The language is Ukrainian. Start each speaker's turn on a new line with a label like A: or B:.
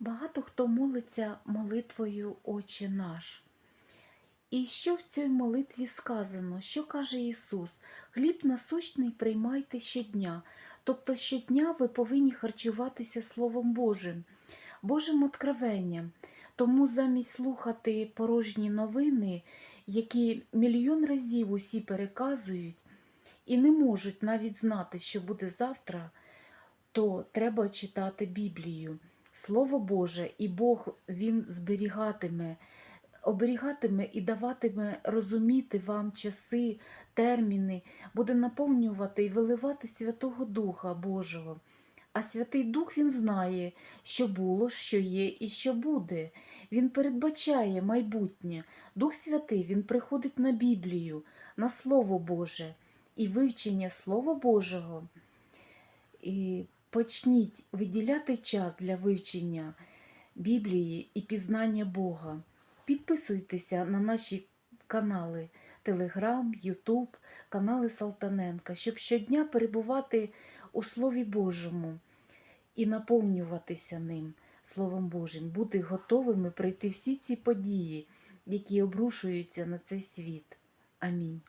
A: Багато хто молиться молитвою Отче наш. І що в цій молитві сказано? Що каже Ісус? Хліб насущний приймайте щодня. Тобто щодня ви повинні харчуватися Словом Божим, Божим откровенням. Тому замість слухати порожні новини, які мільйон разів усі переказують, і не можуть навіть знати, що буде завтра, то треба читати Біблію. Слово Боже, і Бог Він зберігатиме, оберігатиме і даватиме розуміти вам часи, терміни, буде наповнювати і виливати Святого Духа Божого. А Святий Дух Він знає, що було, що є і що буде. Він передбачає майбутнє. Дух Святий Він приходить на Біблію, на Слово Боже і вивчення Слова Божого. І почніть виділяти час для вивчення Біблії і пізнання Бога. Підписуйтеся на наші канали Телеграм, Ютуб, канали Салтаненка, щоб щодня перебувати у Слові Божому і наповнюватися ним, Словом Божим, бути готовими пройти всі ці події, які обрушуються на цей світ. Амінь.